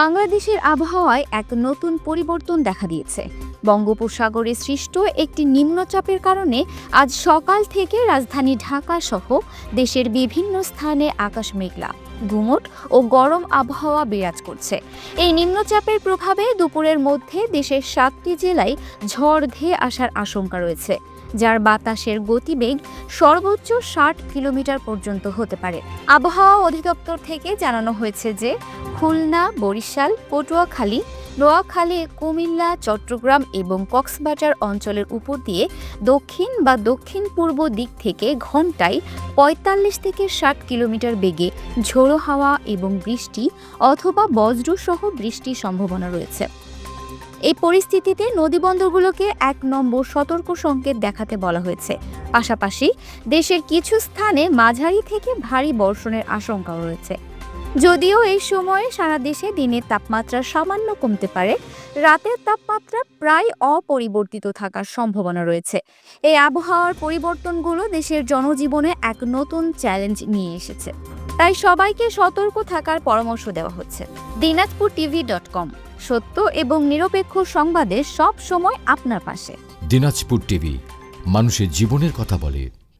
বাংলাদেশের আবহাওয়ায় এক নতুন পরিবর্তন দেখা দিয়েছে। বঙ্গোপসাগরে সৃষ্ট একটি নিম্নচাপের কারণে আজ সকাল থেকে রাজধানী ঢাকা সহ দেশের বিভিন্ন স্থানে আকাশ মেঘলা গুমট ও গরম আবহাওয়া বিরাজ করছে। এই নিম্নচাপের প্রভাবে দুপুরের মধ্যে দেশের সাতটি জেলায় ঝড় ধেয়ে আসার আশঙ্কা রয়েছে, যার বাতাসের গতিবেগ সর্বোচ্চ ষাট কিলোমিটার পর্যন্ত হতে পারে। আবহাওয়া অধিদপ্তর থেকে জানানো হয়েছে যে খুলনা, বরিশাল, পটুয়াখালী, নোয়াখালী, কুমিল্লা, চট্টগ্রাম এবং কক্সবাজার অঞ্চলের উপর দিয়ে দক্ষিণ বা দক্ষিণ পূর্ব দিক থেকে ঘন্টায় পঁয়তাল্লিশ থেকে ষাট কিলোমিটার বেগে ঝোড়ো হাওয়া এবং বৃষ্টি অথবা বজ্রসহ বৃষ্টির সম্ভাবনা রয়েছে। এই পরিস্থিতিতে নদীবন্দরগুলোকে এক নম্বর সতর্ক সংকেত দেখাতে বলা হয়েছে। পাশাপাশি দেশের কিছু স্থানে মাঝারি থেকে ভারী বর্ষণের আশঙ্কাও রয়েছে। যদিও এই সময়ে সারা দেশে দিনের তাপমাত্রা সামান্য কমতে পারে, রাতের তাপমাত্রা প্রায় অপরিবর্তিত থাকার সম্ভাবনা রয়েছে। এই আবহাওয়ার পরিবর্তনগুলো দেশের জনজীবনে এক নতুন চ্যালেঞ্জ নিয়ে এসেছে। তাই সবাইকে সতর্ক থাকার পরামর্শ দেওয়া হচ্ছে। দিনাজপুর টিভি ডট কম, সত্য এবং নিরপেক্ষ সংবাদে সব সময় আপনার পাশে। দিনাজপুর টিভি, মানুষের জীবনের কথা বলে।